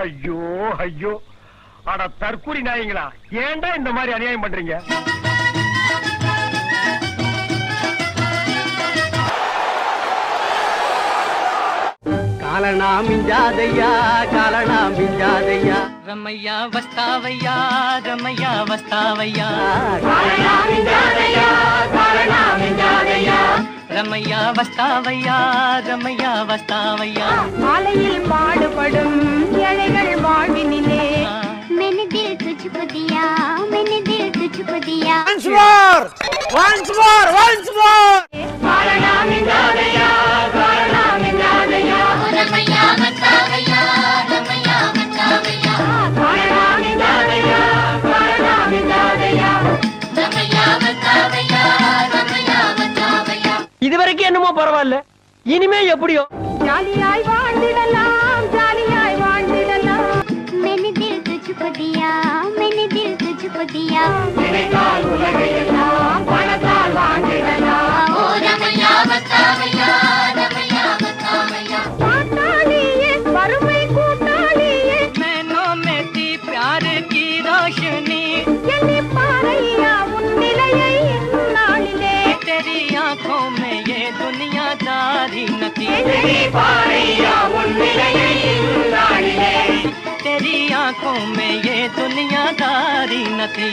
ஐயோ ஐயோ. அட தற்கூரி நாயங்களா ஏன்டா இந்த மாதிரி அநியாயம் பண்றீங்க? காலனா மிஞ்சாதையா காலனா மிஞ்சாதையா ரமையா வஸ்தாவையா ரமையா வஸ்தாவையா. காலனா மிஞ்சாதையா ரமையா வஸ்தாவையா ரமையா வஸ்தாவையா. மாலையில் பாடுபடும் ஏழைகள் வாழ்வினிலே. மெனதில் துச்சு புதியா மெனதில் துச்சு புதியா once more once more once இது வரைக்கும் என்னமோ பரவாயில்ல. இனிமே எப்படியோ? ஜாலியாய் வாழ்ந்திடலாம். दुनियादारी न थी எண்ணி பாறையா உன் நிலையை இந்நாளிலே तेरी आंखों में ये दुनियादारी न थी